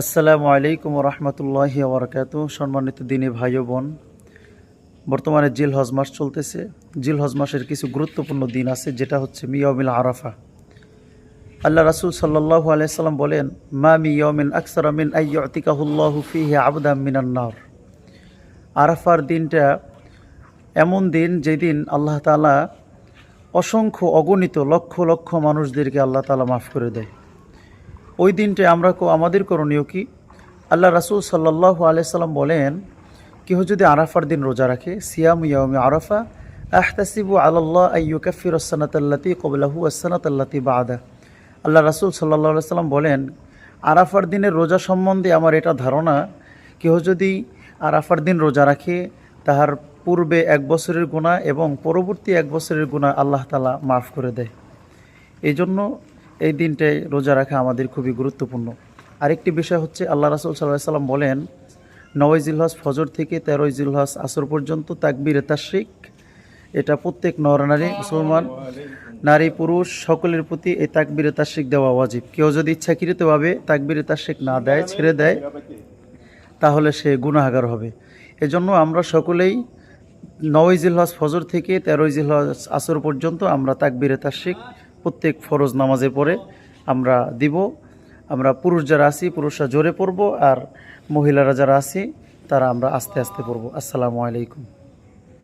আসসালামু আলাইকুম রহমতুল্লাহি ওবরাকাতু। সম্মানিত দিনী ভাই বোন, বর্তমানে জিল হজ মাস চলতেছে। জিল হজ মাসের কিছু গুরুত্বপূর্ণ দিন আছে, যেটা হচ্ছে মিয়মিল আরাফা। আল্লাহ রাসুল সাল্লাহ আলাইসাল্লাম বলেন, মা মিয়মিন আকসর মিন আইয়তিকাহুল্লাহু ফিহে আবদাম মিনান্নার আরাফার দিনটা এমন দিন যেদিন আল্লাহ তালা অসংখ্য অগণিত লক্ষ লক্ষ মানুষদেরকে আল্লাহ তালা মাফ করে দেয়। ওই দিনটা আমরা আমাদের করণীয় কি? আল্লাহ রাসুল সাল্লাহ আলাইসাল্লাম বলেন কেউ যদি আরাফার দিন রোজা রাখে, সিয়াম ইয়ামি আরাফা, আহতাসিবু আল্লাহ আইয়ুকাফির আসানাতাল্লাতি কবলাহু আসানাতাল্লাতি বাদা আল্লাহ রাসুল সাল্লাহ সাল্লাম বলেন, আরাফার দিনের রোজা সম্বন্ধে আমার এটা ধারণা কেউ যদি আরাফার দিন রোজা রাখে, তাহার পূর্বে এক বছরের গুণা এবং পরবর্তী এক বছরের গুণা আল্লাহ তালা মাফ করে দেয়। এই জন্য এই দিনটায় রোজা রাখা আমাদের খুবই গুরুত্বপূর্ণ। আরেকটি বিষয় হচ্ছে আল্লাহ রাসুল সাল্লাহ সাল্লাম বলেন, নয় জিলহজ ফজর থেকে তেরোই জিলহজ আসর পর্যন্ত তাকবির তাশরিক, এটা প্রত্যেক নরনারী মুসলমান, নারী, পুরুষ সকলের প্রতি এই তাকবির তাশরিক দেওয়া ওয়াজিব। কেউ যদি ইচ্ছাকৃতভাবে তাকবির তাশরিক না দেয়, ছেড়ে দেয়, তাহলে সে গুনাহাগার হবে। এজন্য আমরা সকলেই নয় জিলহজ ফজর থেকে তেরোই জিলহজ আসর পর্যন্ত আমরা তাকবিরে তাশিক প্রত্যেক ফরজ নামাজে পরে আমরা দিব। আমরা পুরুষ যারা আছি, পুরুষরা জোরে পড়ব আর মহিলারা যারা আছি, তারা আমরা আস্তে আস্তে পড়ব। আসসালামু আলাইকুম।